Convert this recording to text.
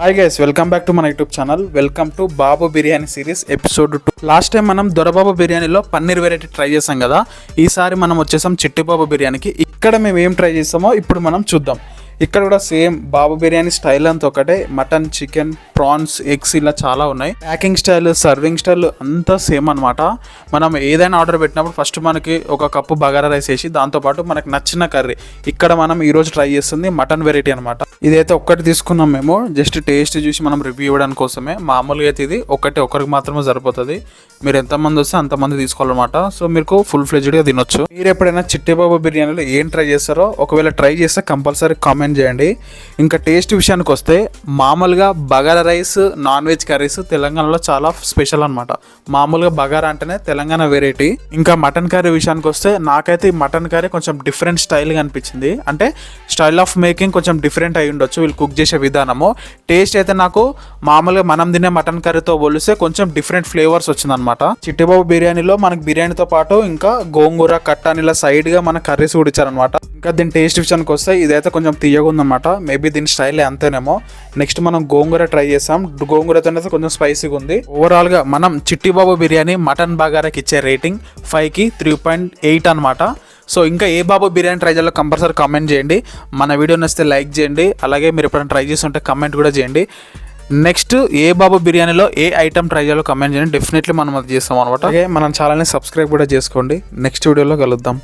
Hi guys welcome back to మన YouTube channel welcome to Babu biryani series episode two last time మనం దొరబాబు బిర్యానీలో paneer variety try చేసాం కదా? ఈసారి మనం వచ్చేసాం చిట్టిబాబు బిర్యానీకి. ఇక్కడ మేము ఏం ట్రై చేసామో ఇప్పుడు మనం చూద్దాం. ఇక్కడ కూడా సేమ్ బాబు బిర్యానీ స్టైల్ అంతా ఒకటే. మటన్ చికెన్ ప్రాన్స్ ఎగ్స్ ఇలా చాలా ఉన్నాయి. ప్యాకింగ్ స్టైల్ సర్వింగ్ స్టైల్ అంతా సేమ్ అనమాట మనం ఏదైనా ఆర్డర్ పెట్టినప్పుడు ఫస్ట్ మనకి ఒక కప్పు బగారా రైస్ వేసి దాంతోపాటు మనకు నచ్చిన కర్రీ. ఇక్కడ మనం ఈరోజు ట్రై చేస్తుంది మటన్ వెరైటీ అనమాట ఇదైతే ఒక్కటి తీసుకున్నాం మేము. జస్ట్ టేస్ట్ చూసి మనం రివ్యూ ఇవ్వడానికి కోసమే. మామూలుగా అయితే ఇది ఒకటి ఒకరికి మాత్రమే సరిపోతుంది. మీరు ఎంతమంది వస్తే అంతమంది తీసుకోవాలన్నమాట. సో మీకు ఫుల్ ఫ్లెజ్డ్గా తినొచ్చు. మీరు ఎప్పుడైనా చిట్టిబాబు బిర్యానీలో ఏం ట్రై చేస్తారో ఒకవేళ ట్రై చేస్తే కంపల్సరీ కామెంట్ చేయండి. ఇంకా టేస్ట్ విషయానికి వస్తే మామూలుగా bagara rice non veg curries తెలంగాణలో చాలా స్పెషల్ అనమాట మామూలుగా బగారా అంటేనే తెలంగాణ వెరైటీ ఇంకా మటన్ కర్రీ విషయానికి వస్తే నాకైతే ఈ మటన్ కర్రీ కొంచెం డిఫరెంట్ స్టైల్గా అనిపించింది. అంటే స్టైల్ ఆఫ్ మేకింగ్ కొంచెం డిఫరెంట్ అయి ఉండొచ్చు వీళ్ళు కుక్ చేసే విధానము. టేస్ట్ అయితే నాకు మామూలుగా మనం తినే మటన్ కర్రీతో పోలిస్తే కొంచెం డిఫరెంట్ ఫ్లేవర్స్ వచ్చిందనమాట చిట్టిబాబు బిర్యానీలో మనకి బిర్యానీతో పాటు ఇంకా గోంగూర కట్టాని ఇలా సైడ్గా మన కర్రీస్ కూడా ఇచ్చారనమాట ఇంకా దీని టేస్ట్ విషయానికి వస్తే ఇదైతే కొంచెం తీయగా ఉందన్నమాట. మేబీ దీని స్టైల్ అంతేనేమో. నెక్స్ట్ మనం గోంగూర ట్రై చేసాం. గోంగూరతో అయితే కొంచెం స్పైసీగా ఉంది. ఓవరాల్గా మనం చిట్టిబాబు బిర్యానీ మటన్ బగారాకి ఇచ్చే రేటింగ్ ఫైవ్కి త్రీ పాయింట్ ఎయిట్ అనమాట సో ఇంకా ఏ బాబు బిర్యానీ ట్రై చేయాలో కంపల్సరీ కామెంట్ చేయండి. మన వీడియో నచ్చితే లైక్ చేయండి. అలాగే మీరు ఎప్పుడైనా ట్రై చేస్తుంటే కమెంట్ కూడా చేయండి. నెక్స్ట్ ఏ బాబు బిర్యానీలో ఏ ఐటమ్ ట్రై చేయాలో కమెంట్ చేయండి. డెఫినెట్లీ మనం అది చేస్తాం అనమాట అలాగే మన ఛానల్ని సబ్స్క్రైబ్ కూడా చేసుకోండి. నెక్స్ట్ వీడియోలో కలుద్దాం.